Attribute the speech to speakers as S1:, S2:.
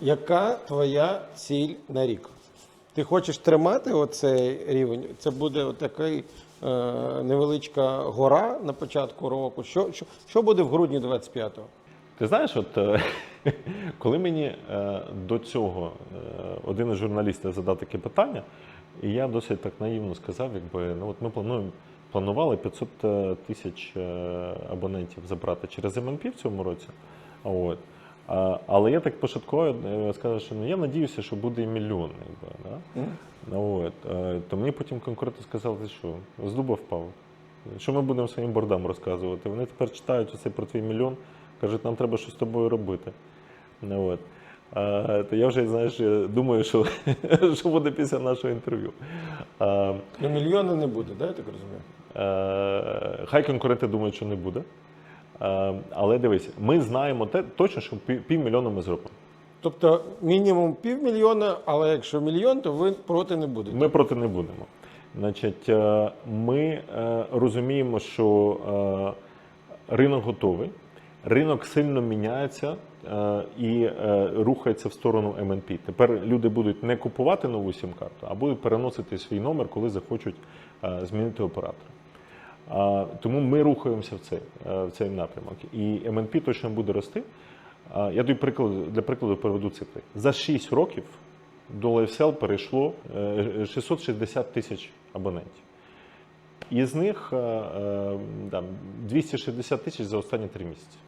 S1: Яка твоя ціль на рік? Ти хочеш тримати оцей рівень? Це буде такий е, невеличка гора на початку року. Що, що, що буде в грудні 25-го?
S2: Ти знаєш, от е, коли мені е, до цього е, один із журналістів задав таке питання, і я досить так наївно сказав, якби ну от ми плануємо планували 500 е, тисяч е, абонентів забрати через МНП в цьому році. От. А, але я так пошатково е, сказав, що ну, я надіюся, що буде і мільйон. Якби, да? Ну, от. е, То мені потім конкуренти сказали, що, з дуба впав. Що ми будемо своїм бордам розказувати? Вони тепер читають оце про твій мільйон, кажуть, нам треба щось з тобою робити. Ну, от. А, то я вже знаєш, думаю, що, що буде після нашого інтерв'ю. А,
S1: Ну, мільйона не буде, да, я так розумію?
S2: Е, Хай конкуренти думають, що не буде. Е, Але дивись, ми знаємо те точно, що пів- півмільйона ми зробимо.
S1: Тобто мінімум півмільйона, але якщо мільйон, то ви проти не будете.
S2: Ми проти не будемо. Значить, е, ми е, розуміємо, що ринок готовий, ринок сильно міняється і рухається в сторону МНП. Тепер люди будуть не купувати нову сім-карту, а будуть переносити свій номер, коли захочуть змінити оператора. Тому ми рухаємося в цей, е, в цей напрямок. І МНП точно буде рости. Я тобі приклад, для прикладу приведу цифри. За 6 років до LiveSell перейшло е, 660 тисяч абонентів. Із них е, е, там, 260 тисяч за останні 3 місяці.